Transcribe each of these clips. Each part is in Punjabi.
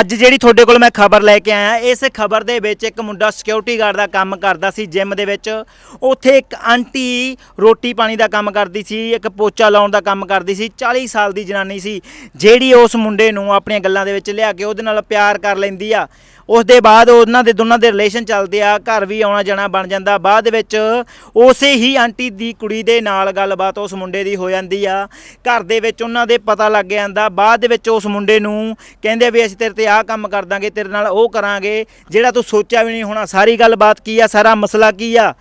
ਅੱਜ ਜਿਹੜੀ ਤੁਹਾਡੇ ਕੋਲ ਮੈਂ ਖਬਰ ਲੈ ਕੇ ਆਇਆ, ਇਸ ਖਬਰ ਦੇ ਵਿੱਚ ਇੱਕ ਮੁੰਡਾ ਸਿਕਿਉਰਿਟੀ ਗਾਰਡ ਦਾ ਕੰਮ ਕਰਦਾ ਸੀ ਜਿਮ ਦੇ ਵਿੱਚ। ਉੱਥੇ ਇੱਕ ਆਂਟੀ ਰੋਟੀ ਪਾਣੀ ਦਾ ਕੰਮ ਕਰਦੀ ਸੀ, ਇੱਕ ਪੋਚਾ ਲਾਉਣ ਦਾ ਕੰਮ ਕਰਦੀ ਸੀ 40 ਸਾਲ ਦੀ ਜਨਾਨੀ ਸੀ, ਜਿਹੜੀ ਉਸ ਮੁੰਡੇ ਨੂੰ ਆਪਣੀਆਂ ਗੱਲਾਂ ਦੇ ਵਿੱਚ ਲਿਆ ਕੇ ਉਹਦੇ ਨਾਲ ਪਿਆਰ ਕਰ ਲੈਂਦੀ ਆ। ਉਸ ਦੇ ਬਾਅਦ ਉਹਨਾਂ ਦੇ ਦੋਨਾਂ ਦੇ ਰਿਲੇਸ਼ਨ ਚੱਲਦੇ ਆ, ਘਰ ਵੀ ਆਉਣਾ ਜਾਣਾ ਬਣ ਜਾਂਦਾ। ਬਾਅਦ ਵਿੱਚ ਉਸੇ ਹੀ ਆਂਟੀ ਦੀ ਕੁੜੀ ਦੇ ਨਾਲ ਗੱਲਬਾਤ ਉਸ ਮੁੰਡੇ ਦੀ ਹੋ ਜਾਂਦੀ ਆ। ਘਰ ਦੇ ਵਿੱਚ ਉਹਨਾਂ ਦੇ ਪਤਾ ਲੱਗ ਜਾਂਦਾ। ਬਾਅਦ ਵਿੱਚ ਉਸ ਮੁੰਡੇ ਨੂੰ ਕਹਿੰਦੇ ਵੀ ਅਸੀਂ ਤੇਰੇ ਤੇ ਆਹ ਕੰਮ ਕਰ ਦਾਂਗੇ, ਤੇਰੇ ਨਾਲ ਉਹ ਕਰਾਂਗੇ। ਜਿਹੜਾ ਤੂੰ ਸੋਚਿਆ ਵੀ ਨਹੀਂ ਹੋਣਾ, ਸਾਰੀ ਗੱਲਬਾਤ ਕੀ ਆ, ਸਾਰਾ ਮਸਲਾ ਕੀ ਆ?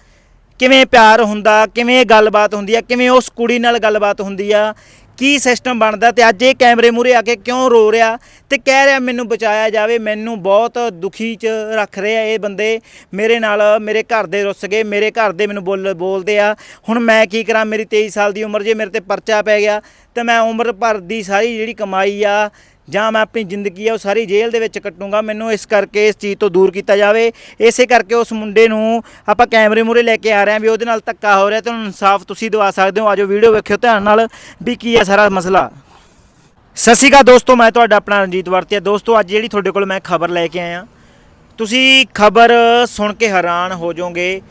ਕਿਵੇਂ ਪਿਆਰ ਹੁੰਦਾ, ਕਿਵੇਂ ਗੱਲਬਾਤ ਹੁੰਦੀ ਆ, ਕਿਵੇਂ ਉਸ ਕੁੜੀ ਨਾਲ ਗੱਲਬਾਤ ਹੁੰਦੀ ਆ? ਕੀ ਸਿਸਟਮ ਬਣਦਾ ਤੇ ਅੱਜ ਇਹ ਕੈਮਰੇ ਮੂਰੇ ਆ ਕੇ ਕਿਉਂ ਰੋ ਰਿਹਾ ਤੇ ਕਹਿ ਰਿਹਾ ਮੈਨੂੰ ਬਚਾਇਆ ਜਾਵੇ, ਮੈਨੂੰ ਬਹੁਤ ਦੁਖੀ ਚ ਰੱਖ ਰਹੇ ਆ ਇਹ ਬੰਦੇ। ਮੇਰੇ ਨਾਲ ਮੇਰੇ ਘਰ ਦੇ ਰੁੱਸ ਗਏ, ਮੇਰੇ ਘਰ ਦੇ ਮੈਨੂੰ ਬੋਲ, ਬੋਲਦੇ ਆ, ਹੁਣ ਮੈਂ ਕੀ ਕਰਾਂ? ਮੇਰੀ 23 ਸਾਲ ਦੀ ਉਮਰ ਜੇ ਮੇਰੇ ਤੇ ਪਰਚਾ ਪੈ ਗਿਆ, ਤੇ ਮੈਂ ਉਮਰ ਭਰ ਦੀ ਸਾਰੀ ਜਿਹੜੀ ਕਮਾਈ ਆ ਜਾਂ ਮੈਂ ਆਪਣੀ ਜ਼ਿੰਦਗੀ ਆ ਉਹ ਸਾਰੀ ਜੇਲ੍ਹ ਦੇ ਵਿੱਚ ਕੱਟੂੰਗਾ, ਮੈਨੂੰ ਇਸ ਕਰਕੇ ਇਸ ਚੀਜ਼ ਤੋਂ ਦੂਰ ਕੀਤਾ ਜਾਵੇ। ਇਸੇ ਕਰਕੇ ਉਸ ਮੁੰਡੇ ਨੂੰ ਆਪਾਂ ਕੈਮਰੇ ਮੂਰੇ ਲੈ ਕੇ ਆ ਰਹੇ ਹਾਂ ਵੀ ਉਹਦੇ ਨਾਲ ਧੱਕਾ ਹੋ ਰਿਹਾ ਤੇ ਉਹਨੂੰ ਇਨਸਾਫ ਤੁਸੀਂ ਦਿਵਾ ਸਕਦੇ ਹੋ। ਆਜੋ ਵੀਡੀਓ ਵੇਖਿਓ ਧਿਆਨ ਨਾਲ ਵੀ ਕੀ ਹੈ ਸਾਰਾ ਮਸਲਾ। ਸਤਿ ਸ਼੍ਰੀ ਅਕਾਲ ਦੋਸਤੋ, ਮੈਂ ਤੁਹਾਡਾ ਆਪਣਾ ਰਣਜੀਤ ਵਰਤੀਆ। ਦੋਸਤੋ, ਅੱਜ ਜਿਹੜੀ ਤੁਹਾਡੇ ਕੋਲ ਮੈਂ ਖਬਰ ਲੈ ਕੇ ਆਇਆ, ਤੁਸੀਂ ਖਬਰ ਸੁਣ ਕੇ ਹੈਰਾਨ ਹੋ ਜਾਓਗੇ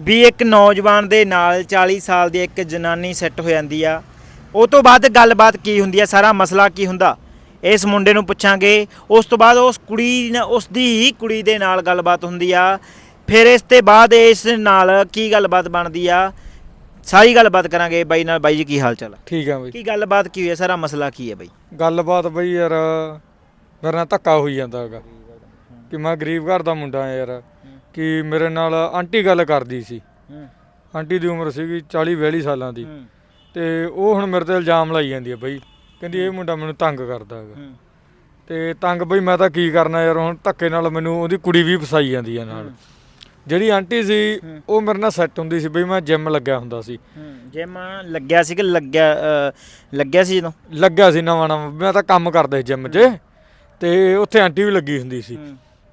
ਵੀ ਇੱਕ ਨੌਜਵਾਨ ਦੇ ਨਾਲ 40 ਸਾਲ ਦੀ ਇੱਕ ਜਨਾਨੀ ਸੈੱਟ ਹੋ ਜਾਂਦੀ ਆ। ਉਹ ਤੋਂ ਬਾਅਦ ਗੱਲਬਾਤ ਕੀ ਹੁੰਦੀ ਆ? ਸਾਰਾ ਮਸਲਾ ਕੀ ਹੁੰਦਾ? ਇਸ ਮੁੰਡੇ ਨੂੰ ਪੁੱਛਾਂਗੇ। ਉਸ ਤੋਂ ਬਾਅਦ ਉਸ ਕੁੜੀ ਉਸ ਦੀ ਹੀ ਕੁੜੀ ਦੇ ਨਾਲ ਗੱਲਬਾਤ ਹੁੰਦੀ ਆ। ਫਿਰ ਇਸ ਤੇ ਬਾਅਦ ਇਸ ਨਾਲ ਕੀ ਗੱਲਬਾਤ ਬਣਦੀ ਆ? ਸਾਰੀ ਗੱਲਬਾਤ ਕਰਾਂਗੇ ਬਾਈ ਨਾਲ। ਬਾਈ ਜੀ ਕੀ ਹਾਲ ਚਾਲ ਆ? ਠੀਕ ਆ ਬਈ। ਕੀ ਗੱਲਬਾਤ ਕੀ ਹੋਈ ਹੈ ਸਾਰਾ ਮਸਲਾ ਕੀ ਹੈ ਬਾਈ? ਗੱਲਬਾਤ ਬਈ ਯਾਰ ਮੇਰੇ ਨਾਲ ਧੱਕਾ ਹੋਈ ਜਾਂਦਾ ਹੈਗਾ। ਕਿ ਮੈਂ ਗਰੀਬ ਘਰ ਦਾ ਮੁੰਡਾ ਆ ਯਾਰ। ਕਿ ਮੇਰੇ ਨਾਲ ਆਂਟੀ ਗੱਲ ਕਰਦੀ ਸੀ। ਆਂਟੀ ਦੀ ਉਮਰ ਸੀਗੀ 40 42 ਸਾਲਾਂ ਦੀ। ਤੇ ਉਹ ਹੁਣ ਮੇਰੇ ਤੇ ਇਲਜ਼ਾਮ ਲਾਈ ਜਾਂਦੀ ਹੈ ਬਈ। ਕਹਿੰਦੀ ਇਹ ਮੁੰਡਾ ਮੈਨੂੰ ਤੰਗ ਕਰਦਾ ਹੈਗਾ। ਤੇ ਤੰਗ ਬਈ ਮੈਂ ਤਾਂ ਕੀ ਕਰਨਾ ਯਾਰ ਹੁਣ ਧੱਕੇ ਨਾਲ ਮੈਨੂੰ ਉਹਦੀ ਕੁੜੀ ਵੀ ਫਸਾਈ ਜਾਂਦੀ ਹੈ ਨਾਲ। ਜਿਹੜੀ ਆਂਟੀ ਸੀ ਉਹ ਮੇਰੇ ਨਾਲ ਸੈੱਟ ਹੁੰਦੀ ਸੀ ਬਈ ਮੈਂ ਜਿਮ ਲੱਗਿਆ ਹੁੰਦਾ ਸੀ। ਜਿਮ ਲੱਗਿਆ ਸੀ ਕਿ ਲੱਗਿਆ ਲੱਗਿਆ ਸੀ ਜਦੋਂ? ਲੱਗਿਆ ਸੀ ਨਵਾਂ ਨਵਾਂ ਮੈਂ ਤਾਂ ਕੰਮ ਕਰਦਾ ਸੀ ਜਿਮ 'ਚ। ਤੇ ਉੱਥੇ ਆਂਟੀ ਵੀ ਲੱਗੀ ਹੁੰਦੀ ਸੀ।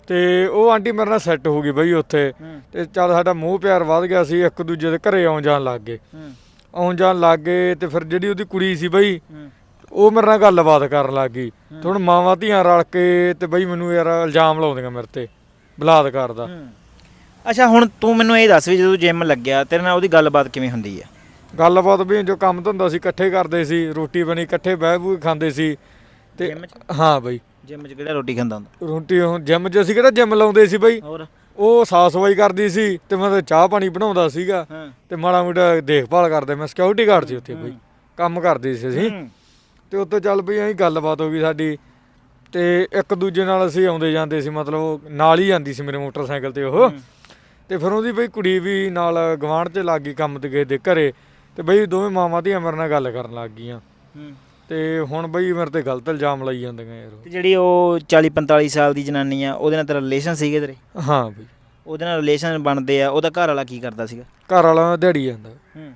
ਤੇ ਉਹ ਆਂਟੀ ਮੇਰੇ ਨਾਲ ਸੈੱਟ ਹੋ ਗਈ ਬਈ ਉੱਥੇ। ਤੇ ਚੱਲ ਸਾਡਾ ਮੋਹ ਪਿਆਰ ਵੱਧ ਗਿਆ ਸੀ ਇੱਕ ਦੂਜੇ ਦੇ ਘਰੇ ਆਉਣ ਜਾਣ ਲੱਗ ਗਏ। ਆਉਣ ਜਾਣ ਲੱਗ ਗਏ ਤੇ ਫਿਰ ਜਿਹੜੀ ਉਹਦੀ ਕੁੜੀ ਸੀ ਬਈ ਉਹ ਮੇਰੇ ਨਾਲ ਗੱਲਬਾਤ ਕਰਨ ਲੱਗ ਗਈ। ਤੇ ਹੁਣ ਮਾਵਾਂ ਧੀਆਂ ਰਲ ਕੇ ਤੇ ਬਈ ਮੈਨੂੰ ਯਾਰ ਇਲਜ਼ਾਮ ਲਾਉਂਦੀਆਂ ਮੇਰੇ ਤੇ ਬਲਾਤਕਾਰ ਦਾ। ਅੱਛਾ ਹੁਣ ਤੂੰ ਮੈਨੂੰ ਇਹ ਦੱਸ ਵੀ ਜਦੋਂ ਜਿਮ ਲੱਗਿਆ ਤੇਰੇ ਨਾਲ ਉਹਦੀ ਗੱਲਬਾਤ ਕਿਵੇਂ ਹੁੰਦੀ ਹੈ ਗੱਲਬਾਤ ਵੀ ਜੋ ਕੰਮ ਧੰਦਾ ਸੀ ਇਕੱਠੇ ਕਰਦੇ ਸੀ ਰੋਟੀ ਬਣੀ ਇਕੱਠੇ ਬਹਿ ਬੂ ਖਾਂਦੇ ਸੀ। ਤੇ Gym 'ਚ? ਹਾਂ ਬਈ। ਜਿਮ 'ਚ ਕਿਹੜਾ ਰੋਟੀ ਖਾਂਦਾ ਹੁੰਦਾ? ਰੋਟੀ ਹੁਣ ਜਿਮ 'ਚ ਅਸੀਂ ਕਿਹੜਾ ਜਿਮ ਲਾਉਂਦੇ ਸੀ ਬਈ? ਹੋਰ? ਉਹ ਸਾਫ਼ ਸਫ਼ਾਈ ਕਰਦੀ ਸੀ ਤੇ ਮੈਂ ਤਾਂ ਚਾਹ ਪਾਣੀ ਬਣਾਉਂਦਾ ਸੀਗਾ ਹਾਂ। ਤੇ ਮਾੜਾ ਮੋਟਾ ਦੇਖਭਾਲ ਕਰਦੇ ਮੈਂ ਸਿਕਿਉਰਿਟੀ ਗਾਰਡ ਸੀ ਉੱਥੇ ਬਈ। ਕੰਮ ਕਰਦੇ ਸੀ ਅਸੀਂ। ਤੇ ਉੱਥੇ ਚੱਲ ਬਈ ਐਂ ਗੱਲਬਾਤ ਹੋ ਗਈ ਸਾਡੀ ਤੇ ਇੱਕ ਦੂਜੇ ਨਾਲ ਅਸੀਂ ਆਉਂਦੇ ਜਾਂਦੇ ਸੀ ਮਤਲਬ ਉਹ ਨਾਲ ਹੀ ਜਾਂਦੀ ਸੀ ਮੇਰੇ ਮੋਟਰਸਾਈਕਲ ਤੇ ਉਹ। ਤੇ ਫਿਰ ਉਹਦੀ ਬਈ ਕੁੜੀ ਵੀ ਨਾਲ ਗਵਾਂਢ 'ਚ ਲੱਗ ਗਈ ਕੰਮ ਤੇ ਗਏ ਦੇ ਘਰੇ ਤੇ ਬਈ ਦੋਵੇਂ ਮਾਵਾਂ ਧੀਆਂ ਮੇਰੇ ਨਾਲ ਗੱਲ ਕਰਨ ਲੱਗ ਗਈਆਂ। ਤੇ ਹੁਣ ਬਈ ਮੇਰੇ ਤੇ ਗਲਤ ਇਲਜ਼ਾਮ ਲਾਈ ਜਾਂਦੀਆਂ ਯਾਰ ਉਹ। ਤੇ ਜਿਹੜੀ ਉਹ 40 45 ਸਾਲ ਦੀ ਜਨਾਨੀ ਆ ਉਹਦੇ ਨਾਲ ਤੇਰਾ ਰਿਲੇਸ਼ਨ ਸੀਗੇ ਤੇਰੇ? ਹਾਂ ਬਈ। ਉਹਦੇ ਨਾਲ ਰਿਲੇਸ਼ਨ ਬਣਦੇ ਆ ਉਹਦਾ ਘਰ ਵਾਲਾ ਕੀ ਕਰਦਾ ਸੀਗਾ? ਘਰ ਵਾਲਾ ਦਿਹਾੜੀ ਜਾਂਦਾ। ਹੂੰ।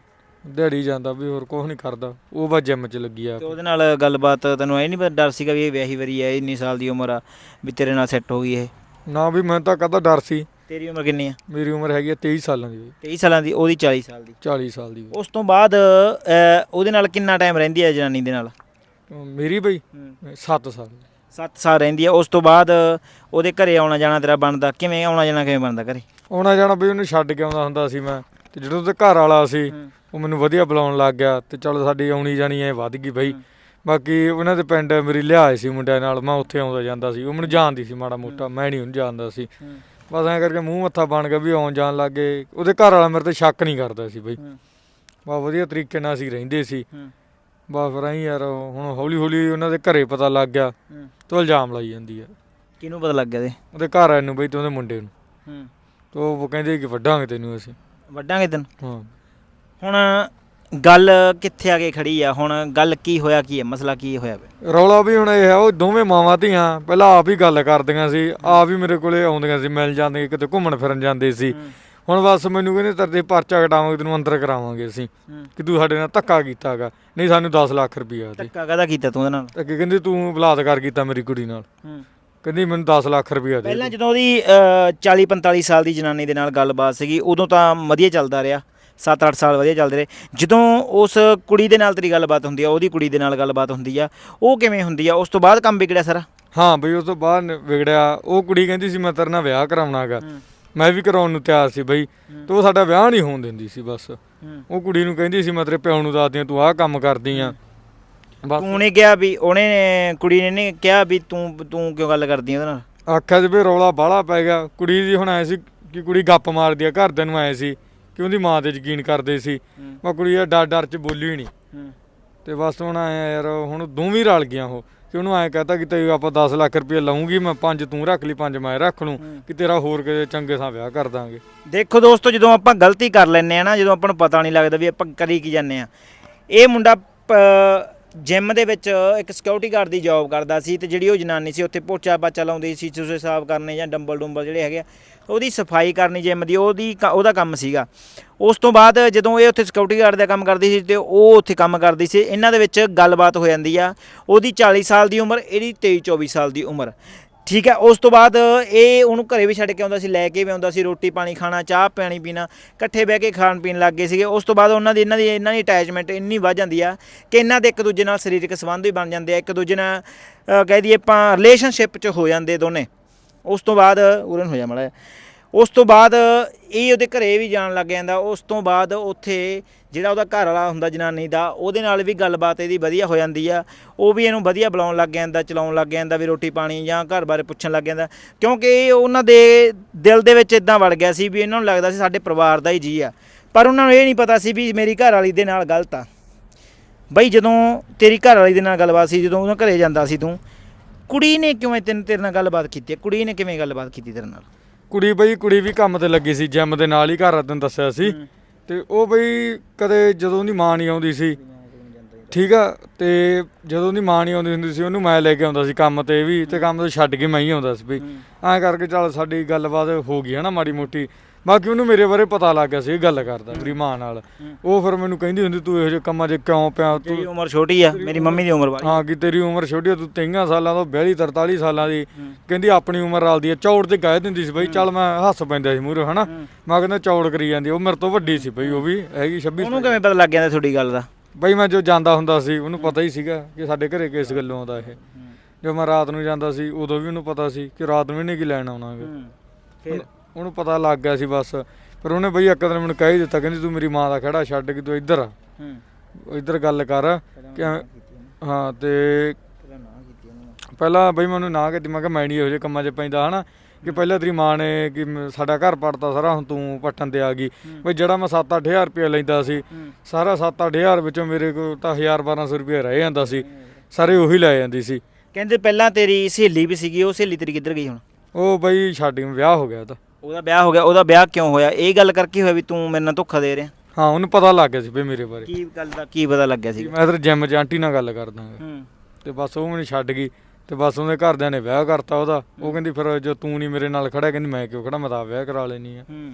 ਦਿਹਾੜੀ ਜਾਂਦਾ ਵੀ ਹੋਰ ਕੁਝ ਨਹੀਂ ਕਰਦਾ। ਉਹ ਬਸ ਜਿਮ 'ਚ ਲੱਗੀ ਆ। ਤੇ ਉਹਦੇ ਨਾਲ ਗੱਲਬਾਤ ਤੈਨੂੰ ਐ ਨਹੀਂ ਡਰ ਸੀਗਾ ਵੀ ਇਹ ਵਿਆਹੀ ਵਰੀ ਹੈ ਇੰਨੀ ਸਾਲ ਦੀ ਉਮਰ ਆ ਵੀ ਤੇਰੇ ਨਾਲ ਸੈੱਟ ਹੋ ਗਈ ਇਹ? ਨਾ ਵੀ ਮੈਂ ਤਾਂ ਕਦਾ ਡਰ ਸੀ। ਤੇਰੀ ਉਮਰ ਕਿੰਨੀ ਆ? ਮੇਰੀ ਉਮਰ ਹੈਗੀ ਆ 23 ਸਾਲਾਂ ਦੀ ਬਈ। 23 ਸਾਲਾਂ ਦੀ ਉਹਦੀ 40 ਸਾਲ ਦੀ। 40 ਸਾਲ ਦੀ ਬਈ। ਉਸ ਤੋਂ ਬਾਅਦ ਅ, ਉਹਦੇ ਨਾਲ ਕਿੰਨਾ ਟਾਈਮ ਰਹਿੰਦੀ ਹੈ ਜਨਾਨੀ ਦੇ ਨਾਲ? ਅਹ ਮੇਰੀ ਬਈ 7 ਸਾਲ। 7 ਸਾਲ ਰਹਿੰਦੀ ਹੈ ਉਸ ਤੋਂ ਬਾਅਦ ਉਹਦੇ ਘਰੇ ਆਉਣਾ ਜਾਣਾ ਤੇਰਾ ਬਣਦਾ? ਕਿਵੇਂ ਆਉਣਾ ਜਾਣਾ ਕਿਵੇਂ ਬਣਦਾ ਘਰੇ? ਆਉਣਾ ਜਾਣਾ ਬਈ ਉਹਨੂੰ ਛੱਡ ਕੇ ਆਉਂਦਾ ਹੁੰਦਾ ਸੀ ਮੈਂ। ਤੇ ਜਦੋਂ ਉਹਦੇ ਘਰ ਵਾਲਾ ਸੀ ਉਹ ਮੈਨੂੰ ਵਧੀਆ ਬੁਲਾਉਣ ਲੱਗ ਗਿਆ ਤੇ ਚਲੋ ਸਾਡੀ ਆਉਣੀ ਜਾਣੀ ਐ ਵੱਧ ਗਈ ਬਈ। ਬਾਕੀ ਉਹਨਾਂ ਦੇ ਪਿੰਡ ਮੇਰੀ ਲਿਆਏ ਸੀ ਮੁੰਡਿਆਂ ਨਾਲ ਮੈਂ ਉੱਥੇ ਆਉਂਦਾ ਜਾਂਦਾ ਸੀ। ਉਹ ਮੈਨੂੰ ਜਾਣਦੀ ਸੀ ਮਾੜਾ ਮੋਟਾ ਮੈਂ ਨਹੀਂ ਉਹਨੂੰ ਜਾਣਦਾ ਸੀ। ਬਸ ਐਂ ਕਰਕੇ ਮੂੰਹ ਮੱਥਾ ਬਣ ਗਿਆ ਵੀ ਆਉਣ ਜਾਣ ਲੱਗੇ ਉਹਦੇ ਘਰ ਵਾਲਾ ਮੇਰੇ ਤੇ ਸ਼ੱਕ ਨਹੀਂ ਕਰਦਾ ਸੀ ਬਈ। ਬਾ ਵਧੀਆ ਤਰੀਕੇ ਨਾਲ ਅਸੀਂ ਰਹਿੰਦੇ ਸੀ। ਬਸ ਫਿਰ ਐਂ ਯਾਰ ਹੁਣ ਹੌਲੀ ਹੌਲੀ ਉਹਨਾਂ ਦੇ ਘਰੇ ਪਤਾ ਲੱਗ ਗਿਆ। ਤੇ ਇਲਜ਼ਾਮ ਲਾਈ ਜਾਂਦੀ ਆ। ਕਿਹਨੂੰ ਪਤਾ ਲੱਗ ਗਿਆ ਤੇ? ਉਹਦੇ ਘਰ ਵਾਲੇ ਨੂੰ ਬਈ ਤੇ ਉਹਦੇ ਮੁੰਡੇ ਨੂੰ। ਤੇ ਉਹ ਕਹਿੰਦੇ ਕਿ ਵੱਡਾਂਗੇ ਤੈਨੂੰ ਅਸੀਂ। ਵੱਡਾਂਗੇ ਤੈਨੂੰ। ਹਾਂ। ਹੁਣ ਗੱਲ ਕਿੱਥੇ ਆ ਕੇ ਖੜੀ ਆ? ਹੁਣ ਗੱਲ ਕੀ ਹੋਇਆ ਕੀ ਹੈ ਮਸਲਾ ਕੀ ਹੋਇਆ ਵੇ? ਰੌਲਾ ਵੀ ਹੁਣ ਇਹ ਹੈ ਉਹ ਦੋਵੇਂ ਮਾਵਾਂ ਧੀਆਂ ਪਹਿਲਾਂ ਆਪ ਹੀ ਗੱਲ ਕਰਦੀਆਂ ਸੀ ਆਪ ਹੀ ਮੇਰੇ ਕੋਲੇ ਆਉਂਦੀਆਂ ਸੀ ਮਿਲ ਜਾਂਦੀਆਂ ਕਿਤੇ ਘੁੰਮਣ ਫਿਰਨ ਜਾਂਦੇ ਸੀ। ਹੁਣ ਬਸ ਮੈਨੂੰ ਕਹਿੰਦੇ ਤੇਰੇ ਤੇ ਪਰਚਾ ਕਟਾਵਾਂਗੇ ਤੈਨੂੰ ਅੰਦਰ ਕਰਾਵਾਂਗੇ ਅਸੀਂ ਕਿ ਤੂੰ ਸਾਡੇ ਨਾਲ ਧੱਕਾ ਕੀਤਾਗਾ। ਨਹੀਂ ਸਾਨੂੰ 10 ਲੱਖ ਰੁਪਈਆ ਦੇ। ਧੱਕਾ ਕਾਹਦਾ ਕੀਤਾ ਤੂੰ ਉਹਦੇ ਨਾਲ? ਅੱਗੇ ਕਹਿੰਦੀ ਤੂੰ ਬਲਾਤਕਾਰ ਕੀਤਾ ਮੇਰੀ ਕੁੜੀ ਨਾਲ। ਕਹਿੰਦੀ ਮੈਨੂੰ 10 ਲੱਖ ਰੁਪਈਆ ਦੇ ਪਹਿਲਾਂ ਜਦੋਂ ਉਹਦੀ 40 45 ਸਾਲ ਦੀ ਜਨਾਨੀ ਦੇ ਨਾਲ ਗੱਲਬਾਤ ਸੀਗੀ ਉਦੋਂ ਤਾਂ ਵਧੀਆ ਚੱਲਦਾ ਰਿਹਾ। 7-8 ਸਾਲ ਵਧੀਆ ਚੱਲਦੇ ਰਹੇ। ਜਦੋਂ ਉਸ ਕੁੜੀ ਦੇ ਨਾਲ ਤੇਰੀ ਗੱਲਬਾਤ ਹੁੰਦੀ ਆ ਉਹਦੀ ਕੁੜੀ ਦੇ ਨਾਲ ਗੱਲਬਾਤ ਹੁੰਦੀ ਆ ਉਹ ਕਿਵੇਂ ਹੁੰਦੀ ਆ? ਉਸ ਤੋਂ ਬਾਅਦ ਕੰਮ ਵਿਗੜਿਆ ਸਾਰਾ? ਹਾਂ ਬਈ ਉਸ ਤੋਂ ਬਾਅਦ ਨ- ਵਿਗੜਿਆ। ਉਹ ਕੁੜੀ ਕਹਿੰਦੀ ਸੀ ਮੈਂ ਤੇਰੇ ਨਾਲ ਵਿਆਹ ਕਰਾਉਣਾਗਾ ਮੈਂ ਵੀ ਕਰਾਉਣ ਨੂੰ ਤਿਆਰ ਸੀ ਬਈ। ਤੇ ਉਹ ਸਾਡਾ ਵਿਆਹ ਨਹੀਂ ਹੋਣ ਦਿੰਦੀ ਸੀ ਬਸ। ਉਹ ਕੁੜੀ ਨੂੰ ਕਹਿੰਦੀ ਸੀ ਮੈਂ ਤੇਰੇ ਪਿਓ ਨੂੰ ਦੱਸਦੀ ਆ ਤੂੰ ਆਹ ਕੰਮ ਕਰਦੀ ਆ। ਬਸ। ਤੂੰ ਨੇ ਕਿਹਾ ਵੀ ਉਹਨੇ ਕੁੜੀ ਨੇ ਨਹੀਂ ਕਿਹਾ ਵੀ ਤੂੰ ਤੂੰ ਕਿਉਂ ਗੱਲ ਕਰਦੀ ਆ ਉਹਦੇ ਨਾਲ? ਆਖਿਆ ਜੀ ਵੀ ਰੌਲਾ ਬਾਹਲਾ ਪੈ ਗਿਆ। ਕੁੜੀ ਦੀ ਹੁਣ ਐ ਸੀ ਕਿ ਕੁੜੀ ਗੱਪ ਮਾਰਦੀ ਆ ਘਰਦਿਆਂ ਨੂੰ ਐ ਸੀ ਕਿ ਉਹਦੀ ਮਾਂ ਤੇ ਯਕੀਨ ਕਰਦੇ ਸੀ। ਮੈਂ ਕੁੜੀ ਆ ਡਰ ਡਰ ਚ ਬੋਲੀ ਨਹੀਂ ਤੇ ਬਸ ਹੁਣ ਆਇਆ ਯਾਰ ਹੁਣ ਦੋਵੇਂ ਰਲ ਗਈਆਂ ਉਹ। ਕਿ ਉਹਨੂੰ ਐ ਕਹਤਾ ਕਿ ਤੇ ਆਪਾਂ 10 ਲੱਖ ਰੁਪਏ ਲਾਉਂਗੀ ਮੈਂ ਪੰਜ ਤੂੰ ਰੱਖ ਲਈ ਪੰਜ ਮੈਂ ਰੱਖ ਲੂੰ ਕਿ ਤੇਰਾ ਹੋਰ ਕਿਤੇ ਚੰਗੇ ਥਾਂ ਵਿਆਹ ਕਰ ਦਾਂਗੇ। ਦੇਖੋ ਦੋਸਤੋ ਜਦੋਂ ਆਪਾਂ ਗਲਤੀ ਕਰ ਲੈਂਦੇ ਆ ਨਾ ਜਦੋਂ ਆਪਾਂ ਨੂੰ ਪਤਾ ਨਹੀਂ ਲੱਗਦਾ ਵੀ ਆਪਾਂ ਕਰੀ ਕੀ ਜਾਂਦੇ ਆ। ਇਹ ਮੁੰਡਾ ਜਿਮ ਦੇ ਵਿੱਚ ਇੱਕ ਸਿਕਿਉਰਿਟੀ ਗਾਰਡ ਦੀ ਜੌਬ ਕਰਦਾ ਸੀ ਤੇ ਜਿਹੜੀ ਉਹ ਜਨਾਨੀ ਸੀ, ਉੱਥੇ ਪੋਚਾ ਪਾਚਾ ਲਾਉਂਦੀ ਸੀ, ਚੂਸੇ ਸਾਫ਼ ਕਰਨੇ ਜਾਂ ਡੰਬਲ ਡੁੰਬਲ ਜਿਹੜੇ ਹੈਗੇ ਆ, ਉਹਦੀ ਸਫ਼ਾਈ ਕਰਨੀ ਜਿਮ ਦੀ, ਉਹਦੀ ਕ- ਉਹਦਾ ਕੰਮ ਸੀਗਾ। ਉਸ ਤੋਂ ਬਾਅਦ ਜਦੋਂ ਇਹ ਉੱਥੇ ਸਿਕਿਉਰਿਟੀ ਗਾਰਡ ਦਾ ਕੰਮ ਕਰਦੀ ਸੀ ਤੇ ਉਹ ਉੱਥੇ ਕੰਮ ਕਰਦੀ ਸੀ, ਇਹਨਾਂ ਦੇ ਵਿੱਚ ਗੱਲਬਾਤ ਹੋ ਜਾਂਦੀ ਆ, ਉਹਦੀ 40 ਸਾਲ ਦੀ ਉਮਰ, ਇਹਦੀ 23 24 ਸਾਲ ਦੀ ਉਮਰ। ਠੀਕ ਹੈ, ਉਸ ਤੋਂ ਬਾਅਦ ਇਹ ਉਹਨੂੰ ਘਰੇ ਵੀ ਛੱਡ ਕੇ ਆਉਂਦਾ ਸੀ, ਲੈ ਕੇ ਵੀ ਆਉਂਦਾ ਸੀ, ਰੋਟੀ ਪਾਣੀ ਖਾਣਾ, ਚਾਹ ਪਾਣੀ ਪੀਣਾ, ਇਕੱਠੇ ਬਹਿ ਕੇ ਖਾਣ ਪੀਣ ਲੱਗ ਗਏ ਸੀਗੇ। ਉਸ ਤੋਂ ਬਾਅਦ ਉਹਨਾਂ ਦੀ, ਇਹਨਾਂ ਦੀ ਇਹਨਾਂ ਦੀ ਅਟੈਚਮੈਂਟ ਇੰਨੀ ਵੱਧ ਜਾਂਦੀ ਆ ਕਿ ਇਹਨਾਂ ਦੇ ਇੱਕ ਦੂਜੇ ਨਾਲ ਸਰੀਰਕ ਸੰਬੰਧ ਵੀ ਬਣ ਜਾਂਦੇ ਆ, ਇੱਕ ਦੂਜੇ ਨਾਲ ਕਹਿ ਦਈਏ ਆਪਾਂ ਰਿਲੇਸ਼ਨਸ਼ਿਪ 'ਚ ਹੋ ਜਾਂਦੇ ਦੋਨੇ। ਉਸ ਤੋਂ ਬਾਅਦ, ਉਰਨ ਹੋ ਜਾ ਮੜਾ ਉਸ ਤੋਂ ਬਾਅਦ ਇਹ ਉਹਦੇ ਘਰੇ ਵੀ ਜਾਣ ਲੱਗ ਜਾਂਦਾ। ਉਸ ਤੋਂ ਬਾਅਦ ਉੱਥੇ ਜਿਹੜਾ ਉਹਦਾ ਘਰ ਵਾਲਾ ਹੁੰਦਾ ਜਨਾਨੀ ਦਾ, ਉਹਦੇ ਨਾਲ ਵੀ ਗੱਲਬਾਤ ਇਹਦੀ ਵਧੀਆ ਹੋ ਜਾਂਦੀ ਆ। ਉਹ ਵੀ ਇਹਨੂੰ ਵਧੀਆ ਬੁਲਾਉਣ ਲੱਗ ਜਾਂਦਾ, ਚਲਾਉਣ ਲੱਗ ਜਾਂਦਾ ਵੀ ਰੋਟੀ ਪਾਣੀ ਜਾਂ ਘਰ ਬਾਰੇ ਪੁੱਛਣ ਲੱਗ ਜਾਂਦਾ। ਕਿਉਂਕਿ ਇਹ ਉਹਨਾਂ ਦੇ ਦਿਲ ਦੇ ਵਿੱਚ ਇਦਾਂ ਵੜ ਗਿਆ ਸੀ ਵੀ ਇਹਨਾਂ ਨੂੰ ਲੱਗਦਾ ਸੀ ਸਾਡੇ ਪਰਿਵਾਰ ਦਾ ਹੀ ਜੀ ਆ। ਪਰ ਉਹਨਾਂ ਨੂੰ ਇਹ ਨਹੀਂ ਪਤਾ ਸੀ ਵੀ ਮੇਰੀ ਘਰ ਵਾਲੀ ਦੇ ਨਾਲ ਗਲਤ ਆ। ਬਈ ਜਦੋਂ ਤੇਰੀ ਘਰ ਵਾਲੀ ਦੇ ਨਾਲ ਗੱਲਬਾਤ ਸੀ, ਜਦੋਂ ਉਹਨਾਂ ਘਰੇ ਜਾਂਦਾ ਸੀ ਤੂੰ, ਕੁੜੀ ਨੇ ਕਿਵੇਂ ਤੈਨੂੰ ਤੇਰੇ ਨਾਲ ਗੱਲਬਾਤ ਕੀਤੀ ਕੁੜੀ ਨੇ ਕਿਵੇਂ ਗੱਲਬਾਤ ਕੀਤੀ ਤੇਰੇ ਨਾਲ? ਕੁੜੀ ਬਈ ਕੁੜੀ ਵੀ ਕੰਮ ਤੇ ਲੱਗੀ ਸੀ ਜਿਮ ਦੇ ਨਾਲ ਹੀ ਘਰ ਤੈਨੂੰ ਦੱਸਿਆ ਸੀ। ਤੇ ਉਹ ਬਈ ਕਦੇ ਜਦੋਂ ਉਹਦੀ ਮਾਂ ਨਹੀਂ ਆਉਂਦੀ ਸੀ ਠੀਕ ਆ? ਤੇ ਜਦੋਂ ਉਹਦੀ ਮਾਂ ਨਹੀਂ ਆਉਂਦੀ ਹੁੰਦੀ ਸੀ ਉਹਨੂੰ ਮੈਂ ਲੈ ਕੇ ਆਉਂਦਾ ਸੀ ਕੰਮ ਤੇ ਵੀ ਤੇ ਕੰਮ ਤੋਂ ਛੱਡ ਕੇ ਮੈਂ ਹੀ ਆਉਂਦਾ ਸੀ ਬਈ। ਐਂ ਕਰਕੇ ਚੱਲ ਸਾਡੀ ਗੱਲਬਾਤ ਹੋ ਗਈ ਹੈ ਨਾ ਮਾੜੀ ਮੋਟੀ। ਬਾਕੀ ਉਹਨੂੰ ਮੇਰੇ ਬਾਰੇ ਪਤਾ ਲੱਗ ਗਿਆ ਸੀ ਇਹ ਗੱਲ ਕਰਦਾ ਮੇਰੀ ਮਾਂ ਨਾਲ। ਉਹ ਫਿਰ ਮੈਨੂੰ ਕਹਿੰਦੀ ਹੁੰਦੀ ਤੂੰ ਇਹੋ ਜਿਹੇ ਕੰਮਾਂ 'ਚ ਕਿਉਂ ਪਿਆ? ਤੇਰੀ ਤੂੰ ਉਮਰ ਛੋਟੀ ਆ ਮੇਰੀ ਮੰਮੀ ਦੀ ਉਮਰ ਵਾਲੀ ਹਾਂ ਕਿ ਤੇਰੀ ਉਮਰ ਛੋਟੀ ਆ ਤੂੰ 23 ਸਾਲਾਂ ਤੋਂ 42 43 ਸਾਲਾਂ ਦੀ। ਕਹਿੰਦੀ ਆਪਣੀ ਉਮਰ ਰਲਦੀ ਆ। ਚੌੜ ਤੇ ਕਹਿ ਦਿੰਦੀ ਸੀ ਬਈ ਚੱਲ ਮੈਂ ਹੱਸ ਪੈਂਦਾ ਸੀ ਮੂਹਰੇ ਹਨਾ? ਮੈਂ ਕਹਿੰਦਾ ਚੌੜ ਕਰੀ ਜਾਂਦੀ ਉਹ ਮੇਰੇ ਤੋਂ ਵੱਡੀ ਸੀ ਬਈ ਉਹ ਵੀ ਹੈਗੀ 26 ਉਹਨੂੰ ਕਿਵੇਂ ਪਤਾ ਲੱਗ ਜਾਂਦਾ ਤੁਹਾਡੀ ਗੱਲ ਦਾ? ਬਈ ਮੈਂ ਜੋ ਜਾਂਦਾ ਹੁੰਦਾ ਸੀ ਉਹਨੂੰ ਪਤਾ ਹੀ ਸੀਗਾ ਕਿ ਸਾਡੇ ਘਰੇ ਕਿਸ ਗੱਲੋਂ ਆਉਂਦਾ ਇਹ। ਜੋ ਮੈਂ ਰਾਤ ਨੂੰ ਜਾਂਦਾ ਸੀ ਉਦੋਂ ਵੀ ਉਹਨੂੰ ਪਤਾ ਸੀ ਕਿ ਰਾਤ ਨੂੰ ਇਹਨੇ ਕੀ ਲੈਣ ਆਉਣਾ ਗਾ। ਫਿਰ ਉਹਨੂੰ ਪਤਾ ਲੱਗ ਗਿਆ ਸੀ ਬਸ। ਪਰ ਉਹਨੇ ਬਈ ਇੱਕ ਦਿਨ ਮੈਨੂੰ ਕਹਿ ਹੀ ਦਿੱਤਾ ਕਹਿੰਦੀ ਤੂੰ ਮੇਰੀ ਮਾਂ ਦਾ ਖੜਾ ਛੱਡ ਕੇ ਤੂੰ ਇੱਧਰ ਆ। ਹੂੰ। ਇੱਧਰ ਗੱਲ ਕਰ ਕਿ ਹਾਂ ਤੇ ਪਹਿਲਾਂ ਬਈ ਮੈਨੂੰ ਨਾ ਕੀਤੀ ਮੈਂ ਕਿਹਾ ਮੈਂ ਨਹੀਂ ਇਹੋ ਜਿਹੇ ਕੰਮਾਂ 'ਚ ਪੈਂਦਾ ਹਨਾ ਕਿ ਪਹਿਲਾਂ ਤੇਰੀ ਮਾਂ ਨੇ ਕਿ ਸਾਡਾ ਘਰ ਪੜਤਾ ਸਾਰਾ ਹੁਣ ਤੂੰ ਪੱਟਣ ਤੇ ਆ ਗਈ। ਬਈ ਜਿਹੜਾ ਮੈਂ 7-8000 ਰੁਪਏ ਲੈਂਦਾ ਸੀ ਸਾਰਾ 7-8000 ਵਿੱਚੋਂ ਮੇਰੇ ਕੋਲ ਤਾਂ 1000-1200 ਰੁਪਏ ਰਹਿ ਜਾਂਦਾ ਸੀ ਸਾਰੇ ਉਹੀ ਲੈ ਜਾਂਦੀ ਸੀ। ਕਹਿੰਦੇ ਪਹਿਲਾਂ ਤੇਰੀ ਸਹੇਲੀ ਵੀ ਸੀਗੀ ਉਹ ਸਹੇਲੀ ਤੇਰੀ ਕਿੱਧਰ ਗਈ ਹੁਣ? ਉਹ ਬਈ ਛੱਡ ਕੇ ਵਿਆਹ ਹੋ ਗਿਆ ਉਹਦਾ ਉਹਦਾ ਵਿਆਹ ਹੋ ਗਿਆ ਉਹਦਾ ਵਿਆਹ ਕਿਉਂ ਹੋਇਆ? ਇਹ ਗੱਲ ਕਰਕੇ ਹੋਇਆ ਵੀ ਤੂੰ ਮੇਰੇ ਨਾਲ ਧੋਖਾ ਦੇ ਰਿਹਾ। ਹਾਂ ਉਹਨੂੰ ਪਤਾ ਲੱਗ ਗਿਆ ਸੀ ਬਈ ਮੇਰੇ ਬਾਰੇ। ਕੀ ਗੱਲ ਦਾ ਕੀ ਪਤਾ ਲੱਗਿਆ ਸੀ? ਮੈਂ ਤੇ ਜਿਮ 'ਚ ਆਂਟੀ ਨਾਲ ਗੱਲ ਕਰਦਾਗਾ ਹੂੰ। ਤੇ ਬਸ ਉਹ ਮੈਨੂੰ ਛੱਡ ਗਈ। ਤੇ ਬਸ ਉਹਦੇ ਘਰਦਿਆਂ ਨੇ ਵਿਆਹ ਕਰਤਾ ਉਹਦਾ। ਉਹ ਕਹਿੰਦੀ ਫਿਰ ਜੋ ਤੂੰ ਨਹੀਂ ਮੇਰੇ ਨਾਲ ਖੜਾ ਕਹਿੰਦੀ ਮੈਂ ਕਿਉਂ ਖੜਾ? ਮੈਂ ਤਾਂ ਆਪ ਵਿਆਹ ਕਰਾ ਲੈਣੀ ਆ ਹੂੰ।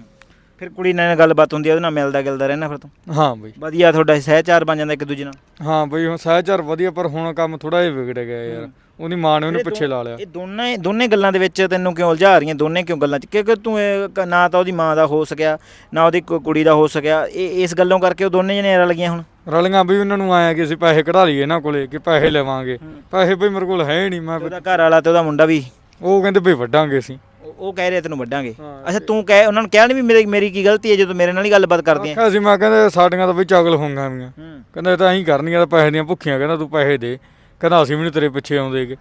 ਫਿਰ ਕੁੜੀ ਨਾਲ ਗੱਲਬਾਤ ਹੁੰਦੀ ਆ ਉਹਦੇ ਨਾਲ ਮਿਲਦਾ ਗਿਲਦਾ ਰਹਿਣਾ ਫਿਰ ਤੂੰ। ਹਾਂ ਬਈ। ਵਧੀਆ ਤੁਹਾਡਾ ਸਹਿਚਾਰ ਬਣ ਜਾਂਦਾ ਇੱਕ ਦੂਜੇ ਨਾਲ। ਹਾਂ ਬਈ ਹੁਣ ਸਹਿਚਾਰ ਵਧੀਆ ਪਰ ਹੁਣ ਕੰਮ ਥੋੜਾ ਜਿਹਾ ਵਿਗੜ ਗਿਆ ਯਾਰ। ਉਹਦੀ ਮਾਂ ਨੇ ਉਹਨੂੰ ਪਿੱਛੇ ਲਾ ਲਿਆ। ਇਹ ਦੋਨੇ ਦੋਨੇ ਗੱਲਾਂ ਦੇ ਵਿੱਚ ਤੈਨੂੰ ਕਿਉਂ ਉਲਝਾ ਰਹੀਆਂ? ਦੋਨੇ ਕਿਉਂ ਗੱਲਾਂ ਚ? ਕਿਉਂਕਿ ਤੂੰ ਇਹ ਨਾ ਤਾਂ ਉਹਦੀ ਮਾਂ ਦਾ ਹੋ ਸਕਿਆ ਨਾ ਉਹਦੀ ਕੁ- ਕੁੜੀ ਦਾ ਹੋ ਸਕਿਆ। ਇਹ ਇਸ ਗੱਲੋਂ ਕਰਕੇ ਉਹ ਦੋਨੇ ਜਣੇ ਰਲ ਗਈਆਂ ਹੁਣ। ਰਲੀਆਂ ਵੀ ਉਹਨਾਂ ਨੂੰ ਆਇਆ ਕਿ ਅਸੀਂ ਪੈਸੇ ਕਢਾ ਲਈਏ ਇਹਨਾਂ ਕੋਲੇ ਕਿ ਪੈਸੇ ਲਵਾਂਗੇ। ਪੈਸੇ ਬਈ ਮੇਰੇ ਕੋਲ ਹੈ ਨਹੀਂ ਮੈਂ ਉਹਦਾ ਘਰ ਵਾਲਾ ਤੇ ਉਹਦਾ ਮੁੰਡਾ ਵੀ। ਉਹ ਕਹਿੰਦੇ ਬਈ ਵੱਡਾਂਗੇ ਅਸੀਂ। ਉਹ ਕਹਿ ਰਹੇ ਤੈਨੂੰ ਵੱਡਾਂਗੇ। ਅੱਛਾ ਤੂੰ ਕਹਿ ਉਹਨਾਂ ਨੂੰ ਕਿਹਾ ਨਹੀਂ ਵੀ ਮੇਰੀ ਮੇਰੀ ਕੀ ਗਲਤੀ ਹੈ ਜਦੋਂ ਮੇਰੇ ਨਾਲ ਹੀ ਗੱਲਬਾਤ ਕਰਦੇ ਆ ਆਖਿਆ ਸੀ ਮੈਂ ਕਹਿੰਦੇ ਸਾਡੀਆਂ ਤਾਂ ਬਈ ਚਗਲ ਹੋਈਆਂ ਵੀਆਂ ਹੂੰ। ਕਹਿੰਦਾ ਇਹ ਤਾਂ ਅਸੀਂ ਕਰਨੀਆਂ ਤਾਂ ਪੈਸੇ ਦੀਆਂ ਭੁੱਖੀਆਂ ਕਹਿੰਦਾ ਤੂੰ ਪੈਸੇ ਦੇ। ਕਹਿੰਦਾ ਅਸੀਂ ਵੀ ਨਹੀਂ ਤੇਰੇ ਪਿੱਛੇ ਆਉਂਦੇਗੇ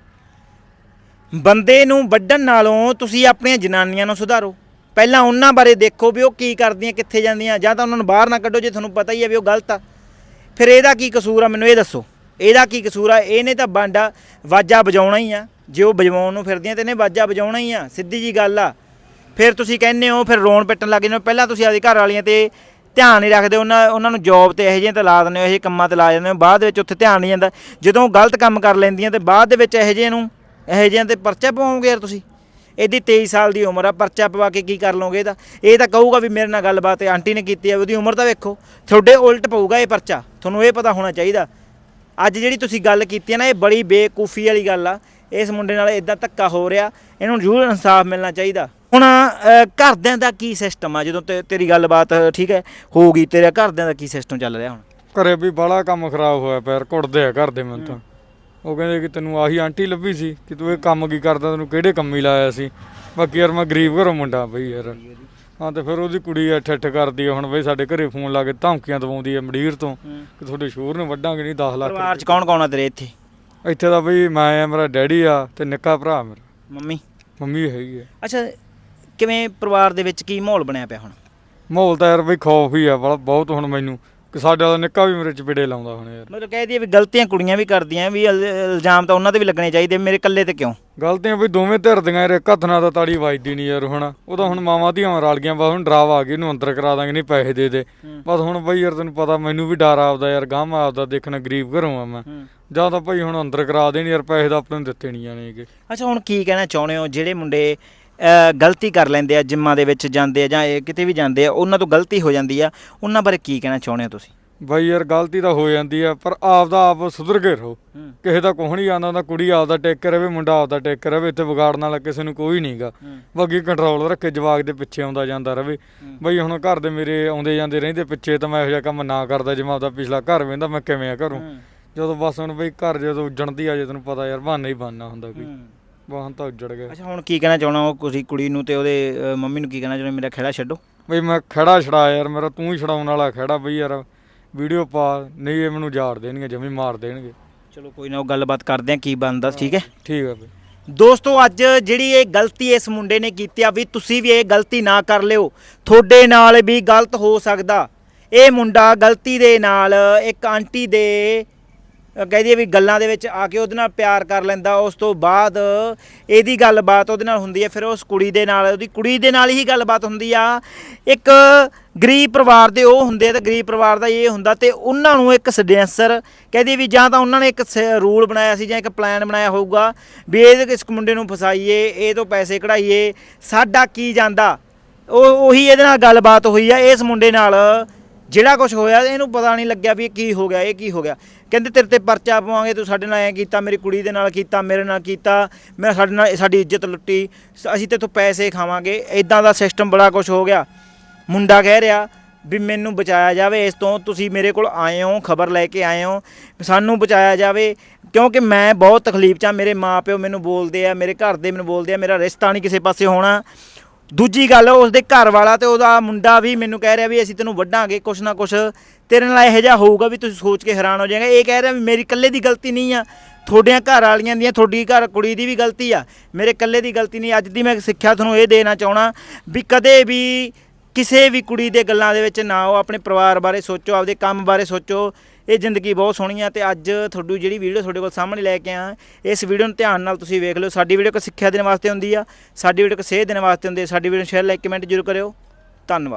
ਬੰਦੇ ਨੂੰ ਵੱਢਣ ਨਾਲੋਂ ਤੁਸੀਂ ਆਪਣੀਆਂ ਜਨਾਨੀਆਂ ਨੂੰ ਸੁਧਾਰੋ। ਪਹਿਲਾਂ ਉਹਨਾਂ ਬਾਰੇ ਦੇਖੋ ਵੀ ਉਹ ਕੀ ਕਰਦੀਆਂ ਕਿੱਥੇ ਜਾਂਦੀਆਂ ਜਾਂ ਤਾਂ ਉਹਨਾਂ ਨੂੰ ਬਾਹਰ ਨਾ ਕੱਢੋ ਜੇ ਤੁਹਾਨੂੰ ਪਤਾ ਹੀ ਹੈ ਵੀ ਉਹ ਗਲਤ ਆ। ਫਿਰ ਇਹਦਾ ਕੀ ਕਸੂਰ ਆ ਮੈਨੂੰ ਇਹ ਦੱਸੋ। ਇਹਦਾ ਕੀ ਕਸੂਰ ਆ? ਇਹਨੇ ਤਾਂ ਬਾਂਡਾ ਵਾਜਾ ਵਜਾਉਣਾ ਹੀ ਆ। ਜੇ ਉਹ ਵਜਾਉਣ ਨੂੰ ਫਿਰਦੀਆਂ ਤੇ ਇਹਨੇ ਵਾਜਾ ਵਜਾਉਣਾ ਹੀ ਆ, ਸਿੱਧੀ ਜੀ ਗੱਲ ਆ। ਫਿਰ ਤੁਸੀਂ ਕਹਿੰਦੇ ਹੋ, ਫਿਰ ਰੋਣ ਪਿੱਟਣ ਲੱਗ ਜਾਂਦੇ ਹੋ। ਪਹਿਲਾਂ ਤੁਸੀਂ ਆਪਦੇ ਘਰ ਵਾਲੀਆਂ ਤੇ ਧਿਆਨ ਨਹੀਂ ਰੱਖਦੇ, ਉਹਨਾਂ ਉਹਨਾਂ ਨੂੰ ਜੌਬ ਤੇ ਇਹੋ ਜਿਹੇ ਤੇ ਲਾ ਦਿੰਦੇ ਹੋ, ਇਹੋ ਜਿਹੇ ਕੰਮਾਂ ਤੇ ਲਾ ਜਾਂਦੇ ਹੋ। ਬਾਅਦ ਵਿੱਚ ਉੱਥੇ ਧਿਆਨ ਨਹੀਂ ਜਾਂਦਾ। ਜਦੋਂ ਉਹ ਗਲਤ ਕੰਮ ਕਰ ਲੈਂਦੀਆਂ ਤੇ ਬਾਅਦ ਦੇ ਵਿੱਚ ਇਹੋ ਜਿਹੇ ਨੂੰ, ਇਹੋ ਜਿਹੇ ਤੇ ਪਰਚਾ ਪਾਉਂਗੇ ਯਾਰ ਤੁਸੀਂ? ਇਹਦੀ 23 ਸਾਲ ਦੀ ਉਮਰ ਆ, ਪਰਚਾ ਪਵਾ ਕੇ ਕੀ ਕਰ ਲਓਗੇ ਇਹਦਾ? ਇਹ ਤਾਂ ਕਹੂਗਾ ਵੀ ਮੇਰੇ ਨਾਲ ਗੱਲਬਾਤ ਆਂਟੀ ਨੇ ਕੀਤੀ ਆ ਉਹਦੀ ਉਮਰ ਤਾਂ ਵੇਖੋ। ਤੁਹਾਡੇ ਉਲਟ ਪਊਗਾ ਇਹ ਪਰਚਾ। ਤੁਹਾਨੂੰ ਇਹ ਪਤਾ ਹੋਣਾ ਚਾਹੀਦਾ। ਅੱਜ ਜਿਹੜੀ ਤੁਸੀਂ ਗੱਲ ਕੀਤੀ ਹੈ ਨਾ, ਇਹ ਬੜੀ ਬੇਕੂਫੀ ਵਾਲੀ ਗੱਲ ਆ। ਇਸ ਮੁੰਡੇ ਨਾਲ ਇਦਾਂ ਧੱਕਾ ਹੋ ਰਿਹਾ ਇਹਨੂੰ ਜ਼ਰੂਰ ਇਨਸਾਫ ਮਿਲਣਾ ਚਾਹੀਦਾ। ਹੁਣ ਘਰਦਿਆਂ ਦਾ ਕੀ ਸਿਸਟਮ ਆ? ਜਦੋਂ ਤੇਰੀ ਗੱਲਬਾਤ ਠੀਕ ਹੈ ਹੋਊਗੀ ਤੇਰੇ ਘਰਦਿਆਂ ਦਾ ਕੀ ਸਿਸਟਮ ਚੱਲ ਰਿਹਾ ਹੁਣ? ਘਰੇ ਵੀ ਬੜਾ ਕੰਮ ਖਰਾਬ ਹੋਇਆ ਪੈਰ ਕੁੱਟਦੇ ਆ ਘਰ ਦੇ ਮੈਨੂੰ ਤਾਂ। ਉਹ ਕਹਿੰਦੇ ਕਿ ਤੈਨੂੰ ਆਹੀ ਆਂਟੀ ਲੱਭੀ ਸੀ ਕਿ ਤੂੰ ਇਹ ਕੰਮ ਕੀ ਕਰਦਾ ਤੈਨੂੰ ਕਿਹੜੇ ਕੰਮ ਹੀ ਲਾਇਆ ਸੀ? ਬਾਕੀ ਯਾਰ ਮੈਂ ਗਰੀਬ ਘਰੋਂ ਮੁੰਡਾ ਬਈ ਯਾਰ। ਹਾਂ ਤੇ ਫਿਰ ਉਹਦੀ ਕੁੜੀ ਆ ਠੱਠ ਕਰਦੀ ਹੁਣ ਬਈ ਸਾਡੇ ਘਰੇ ਫੋਨ ਲਾ ਕੇ ਧਮਕੀਆਂ ਦਵਾਉਂਦੀ ਆ ਮੰਡੀਰ ਤੋਂ ਕਿ ਤੁਹਾਡੇ ਸ਼ੋਰ ਨੂੰ ਵੱਢਾਂਗੇ ਨਹੀਂ 10 ਲੱਖ ਪਰਿਵਾਰ ਚ ਕੌਣ ਕੌਣ ਆ ਤੇਰੇ ਇੱਥੇ? ਇੱਥੇ ਦਾ ਬਈ ਮੈਂ ਆ ਮੇਰਾ ਡੈਡੀ ਆ ਤੇ ਨਿੱਕਾ ਭਰਾ ਮੇਰਾ। ਮੰਮੀ? ਮੰਮੀ ਵੀ ਹੈਗੀ ਆ। ਅੱਛਾ ਕਿਵੇਂ ਪਰਿਵਾਰ ਦੇ ਵਿੱਚ ਕੀ ਮਾਹੌਲ ਬਣਿਆ ਪਿਆ ਹੁਣ? ਮਾਹੌਲ ਤਾਂ ਯਾਰ ਬਈ ਖੌਫ ਹੀ ਆ ਬੜਾ ਬਹੁਤ ਹੁਣ ਮੈਨੂੰ। ਕਿ ਸਾਡਾ ਦਾ ਨਿੱਕਾ ਵੀ ਮੇਰੇ ਚਪੇੜੇ ਲਾਉਂਦਾ ਹੁਣ ਯਾਰ। ਮਤਲਬ ਕਹਿ ਦਈਏ ਵੀ ਗਲਤੀਆਂ ਕੁੜੀਆਂ ਵੀ ਕਰਦੀਆਂ ਵੀ ਇਲ- ਇਲਜ਼ਾਮ ਤਾਂ ਉਹਨਾਂ ਤੇ ਵੀ ਲੱਗਣੇ ਚਾਹੀਦੇ ਮੇਰੇ ਇਕੱਲੇ ਤੇ ਕਿਉਂ? ਗਲਤੀਆਂ ਬਈ ਦੋਵੇਂ ਧਿਰ ਦੀਆਂ ਯਾਰ ਇੱਕ ਹੱਥ ਨਾਲ ਤਾਂ ਤਾੜੀ ਵੱਜਦੀ ਨਹੀਂ ਯਾਰ ਹੁਣ। ਉਹਦਾ ਹੁਣ ਮਾਵਾਂ ਧੀਆਂ ਰਲ ਗਈਆਂ ਬਸ ਹੁਣ ਡਰਾਵਾ ਆ ਗਈ ਇਹਨੂੰ ਅੰਦਰ ਕਰਾ ਦਾਂਗੇ ਨਹੀਂ ਪੈਸੇ ਦੇ ਦੇ। ਬਸ ਹੁਣ ਬਈ ਯਾਰ ਤੈਨੂੰ ਪਤਾ ਮੈਨੂੰ ਵੀ ਡਰ ਆਪਦਾ ਯਾਰ ਗਾਮ ਆਪਦਾ ਦੇਖਣਾ ਗਰੀਬ ਘਰੋਂ ਆ ਮੈਂ। ਜਾਂ ਤਾਂ ਭਾਈ ਹੁਣ ਅੰਦਰ ਕਰਾ ਦੇਣ ਯਾਰ ਪੈਸੇ ਤਾਂ ਆਪਣੇ ਨੂੰ ਦਿੱਤੇ ਨਹੀਂ ਜਾਣੇਗੇ। ਅੱਛਾ ਹੁਣ ਕੀ ਕਹਿਣਾ ਚਾਹੁੰਦੇ ਹੋ? ਜਿਹੜੇ ਮੁੰਡੇ ਗਲਤੀ ਕਰ ਲੈਂਦੇ ਆ ਜਿੰਮਾਂ ਦੇ ਵਿੱਚ ਜਾਂਦੇ ਆ ਜਾਂ ਇਹ ਕਿਤੇ ਵੀ ਜਾਂਦੇ ਆ ਉਹਨਾਂ ਤੋਂ ਗਲਤੀ ਹੋ ਜਾਂਦੀ ਆ। ਉਹਨਾਂ ਬਾਰੇ ਕੀ ਕਹਿਣਾ ਚਾਹੁੰਦੇ ਹੋ ਤੁਸੀਂ? ਬਾਈ ਯਾਰ ਗਲਤੀ ਤਾਂ ਹੋ ਜਾਂਦੀ ਆ ਪਰ ਆਪਦਾ ਆਪ ਸੁਧਰ ਕੇ ਰਹੋ। ਕਿਸੇ ਦਾ ਕੁਛ ਨਹੀਂ ਆਉਂਦਾ ਹੁੰਦਾ ਕੁੜੀ ਆਪਦਾ ਟੇਕ ਕੇ ਰਵੇ ਮੁੰਡਾ ਆਪਦਾ ਟੇਕ ਕੇ ਰਵੇ ਇੱਥੇ ਵਿਗਾੜਨ ਵਾਲਾ ਕਿਸੇ ਨੂੰ ਕੋਈ ਨਹੀਂਗਾ ਬਾਕੀ ਕੰਟਰੋਲ ਰੱਖੇ ਜਵਾਕ ਦੇ ਪਿੱਛੇ ਆਉਂਦਾ ਜਾਂਦਾ ਰਵੇ। ਬਈ ਹੁਣ ਘਰ ਦੇ ਮੇਰੇ ਆਉਂਦੇ ਜਾਂਦੇ ਰਹਿੰਦੇ ਪਿੱਛੇ ਤਾਂ ਮੈਂ ਇਹੋ ਜਿਹਾ ਕੰਮ ਨਾ ਕਰਦਾ ਜਿਵੇਂ ਆਪਦਾ ਪਿਛਲਾ ਘਰ ਵੇਂਦਾ ਮੈਂ ਕਿਵੇਂ ਆ ਘਰੋਂ। ਜਦੋਂ ਬਸ ਹੁਣ ਬਈ ਘਰ ਜਦੋਂ ਉੱਜਣਦੀ ਆ ਜੇ ਤੈਨੂੰ ਪਤਾ ਯਾਰ ਬਹਾਨਾ ਹੀ ਬਹਾਨਾ ਹੁੰਦਾ ਕੋਈ। ਵਾਹਨ ਤਾਂ ਉੱਜੜ ਗਿਆ ਅੱਛਾ ਹੁਣ ਕੀ ਕਹਿਣਾ ਚਾਹਣਾ ਉਹ ਕੁੜੀ ਕੁੜੀ ਨੂੰ ਤੇ ਉਹਦੇ ਮੰਮੀ ਨੂੰ ਕੀ ਕਹਿਣਾ ਚਾਹੁੰਦੇ ਮੇਰਾ ਖੇੜਾ ਛੱਡੋ? ਬਈ ਮੈਂ ਖੜਾ ਛੜਾ ਯਾਰ ਮੇਰਾ ਤੂੰ ਹੀ ਛਡਾਉਣ ਵਾਲਾ ਖੜਾ ਬਈ ਯਾਰ। ਵੀਡੀਓ ਪਾ ਨਹੀਂ ਇਹ ਮੈਨੂੰ ਝਾੜ ਦੇਣਗੇ ਜਮੀ ਮਾਰ ਦੇਣਗੇ। ਚਲੋ ਕੋਈ ਨਾ ਉਹ ਗੱਲਬਾਤ ਕਰਦੇ ਆ ਕੀ ਬਣਦਾ ਠੀਕ ਹੈ ਠੀਕ ਆ ਬਈ। ਦੋਸਤੋ ਅੱਜ ਜਿਹੜੀ ਇਹ ਗਲਤੀ ਇਸ ਮੁੰਡੇ ਨੇ ਕੀਤੀ ਆ ਵੀ ਤੁਸੀਂ ਵੀ ਇਹ ਗਲਤੀ ਨਾ ਕਰ ਲਿਓ ਤੁਹਾਡੇ ਨਾਲ ਵੀ ਗਲਤ ਹੋ ਸਕਦਾ। ਇਹ ਮੁੰਡਾ ਗਲਤੀ ਦੇ ਨਾਲ ਇੱਕ ਆਂਟੀ ਦੇ ਅਹ ਕਹਿ ਦਈਏ ਵੀ ਗੱਲਾਂ ਦੇ ਵਿੱਚ ਆ ਕੇ ਉਹਦੇ ਨਾਲ ਪਿਆਰ ਕਰ ਲੈਂਦਾ, ਉਸ ਤੋਂ ਬਾਅਦ ਇਹਦੀ ਗੱਲਬਾਤ ਉਹਦੇ ਨਾਲ ਹੁੰਦੀ ਹੈ, ਫਿਰ ਉਸ ਕੁੜੀ ਦੇ ਨਾਲ, ਉਹਦੀ ਕੁੜੀ ਦੇ ਨਾਲ ਹੀ ਗੱਲਬਾਤ ਹੁੰਦੀ ਆ। ਇੱਕ ਗਰੀਬ ਪਰਿਵਾਰ ਦੇ ਉਹ ਹੁੰਦੇ ਆ ਤੇ ਗਰੀਬ ਪਰਿਵਾਰ ਦਾ ਇਹ ਹੁੰਦਾ ਤੇ ਉਹਨਾਂ ਨੂੰ ਇੱਕ ਸਡੈਂਸਰ ਕਹਦੇ ਵੀ ਜਾਂ ਤਾਂ ਉਹਨਾਂ ਨੇ ਇੱਕ ਰੂਲ ਬਣਾਇਆ ਸੀ ਜਾਂ ਇੱਕ ਪਲਾਨ ਬਣਾਇਆ ਹੋਊਗਾ ਵੀ ਇਹ ਇਸ ਮੁੰਡੇ ਨੂੰ ਫਸਾਈਏ, ਇਹ ਤੋਂ ਪੈਸੇ ਕਢਾਈਏ, ਸਾਡਾ ਕੀ ਜਾਂਦਾ। ਉਹ, ਉਹੀ ਇਹਦੇ ਨਾਲ ਗੱਲਬਾਤ ਹੋਈ ਆ, ਇਸ ਮੁੰਡੇ ਨਾਲ ਜਿਹੜਾ ਕੁਝ ਹੋਇਆ ਇਹਨੂੰ ਪਤਾ ਨਹੀਂ ਲੱਗਿਆ ਵੀ ਇਹ ਕੀ ਹੋ ਗਿਆ, ਇਹ ਕੀ ਹੋ ਗਿਆ। ਕਹਿੰਦੇ ਤੇਰੇ ਤੇ ਪਰਚਾ ਪਵਾਵਾਂਗੇ, ਤੂੰ ਸਾਡੇ ਨਾਲ ਐ ਕੀਤਾ, ਮੇਰੀ ਕੁੜੀ ਦੇ ਨਾਲ ਕੀਤਾ, ਮੇਰੇ ਨਾਲ ਕੀਤਾ, ਮੈਂ ਸਾਡੇ ਨਾਲ, ਸਾਡੀ ਇੱਜ਼ਤ ਲੁੱਟੀ, ਸ- ਅਸੀਂ ਤੇ ਤੋਂ ਪੈਸੇ ਖਾਵਾਂਗੇ ਇਦਾਂ ਦਾ ਸਿਸਟਮ ਬੜਾ ਕੁਝ ਹੋ ਗਿਆ। ਮੁੰਡਾ ਕਹਿ ਰਿਹਾ ਵੀ ਮੈਨੂੰ ਬਚਾਇਆ ਜਾਵੇ, ਇਸ ਤੋਂ ਤੁਸੀਂ ਮੇਰੇ ਕੋਲ ਆਏ ਹੋ, ਖਬਰ ਲੈ ਕੇ ਆਏ ਹੋ, ਸਾਨੂੰ ਬਚਾਇਆ ਜਾਵੇ, ਕਿਉਂਕਿ ਮੈਂ ਬਹੁਤ ਤਕਲੀਫ 'ਚ ਆ, ਮੇਰੇ ਮਾਪਿਓ ਮੈਨੂੰ ਬੋਲਦੇ ਆ, ਮੇਰੇ ਘਰ ਦੇ ਮੈਨੂੰ ਬੋਲਦੇ ਆ, ਮੇਰਾ ਰਿਸ਼ਤਾ ਨਹੀਂ ਕਿਸੇ ਪਾਸੇ ਹੋਣਾ। ਦੂਜੀ ਗੱਲ, ਉਸਦੇ ਘਰ ਵਾਲਾ ਤੇ ਉਹਦਾ ਮੁੰਡਾ ਵੀ ਮੈਨੂੰ ਕਹਿ ਰਿਹਾ ਵੀ ਅਸੀਂ ਤੈਨੂੰ ਵੱਢਾਂਗੇ, ਕੁਛ ਨਾ ਕੁਛ। ਤੇਰੇ ਨਾਲ ਇਹੋ ਜਿਹਾ ਹੋਊਗਾ ਵੀ ਤੁਸੀਂ ਸੋਚ ਕੇ ਹੈਰਾਨ ਹੋ ਜਾਏਗਾ। ਇਹ ਕਹਿ ਰਿਹਾ ਵੀ ਮੇਰੀ ਇਕੱਲੇ ਦੀ ਗਲਤੀ ਨਹੀਂ ਆ। ਤੁਹਾਡੀਆਂ ਘਰ ਵਾਲੀਆਂ ਦੀਆਂ, ਤੁਹਾਡੀ ਘਰ ਕੁੜੀ ਦੀ ਵੀ ਗਲਤੀ ਆ। ਮੇਰੇ ਇਕੱਲੇ ਦੀ ਗਲਤੀ ਨਹੀਂ। ਅੱਜ ਦੀ ਮੈਂ ਸਿੱਖਿਆ ਤੁਹਾਨੂੰ ਇਹ ਦੇਣਾ ਚਾਹਣਾ ਵੀ ਕਦੇ ਵੀ ਕਿਸੇ ਵੀ ਕੁੜੀ ਦੇ ਗੱਲਾਂ ਦੇ ਵਿੱਚ ਨਾ ਆਓ। ਆਪਣੇ ਪਰਿਵਾਰ ਬਾਰੇ ਸੋਚੋ, ਆਪਦੇ ਕੰਮ ਬਾਰੇ ਸੋਚੋ। ਇਹ ਜ਼ਿੰਦਗੀ ਬਹੁਤ ਸੋਹਣੀ ਆ ਤੇ ਅੱਜ ਤੁਹਾਨੂੰ ਜਿਹੜੀ ਵੀਡੀਓ ਤੁਹਾਡੇ ਕੋਲ ਸਾਹਮਣੇ ਲੈ ਕੇ ਆਇਆ, ਇਸ ਵੀਡੀਓ ਨੂੰ ਧਿਆਨ ਨਾਲ ਤੁਸੀਂ ਵੇਖ ਲਿਓ। ਸਾਡੀ ਵੀਡੀਓ ਕੋ ਸਿੱਖਿਆ ਦੇਣ ਵਾਸਤੇ ਹੁੰਦੀ ਆ, ਸਾਡੀ ਵੀਡੀਓ ਕੋ ਸੇਧ ਦੇਣ ਵਾਸਤੇ ਹੁੰਦੀ ਆ। ਸਾਡੀ ਵੀਡੀਓ ਨੂੰ ਸ਼ੇਅਰ ਲਾਈਕ ਕਮੈਂਟ ਜ਼ਰੂਰ ਕਰਿਓ। ਧੰਨਵਾਦ।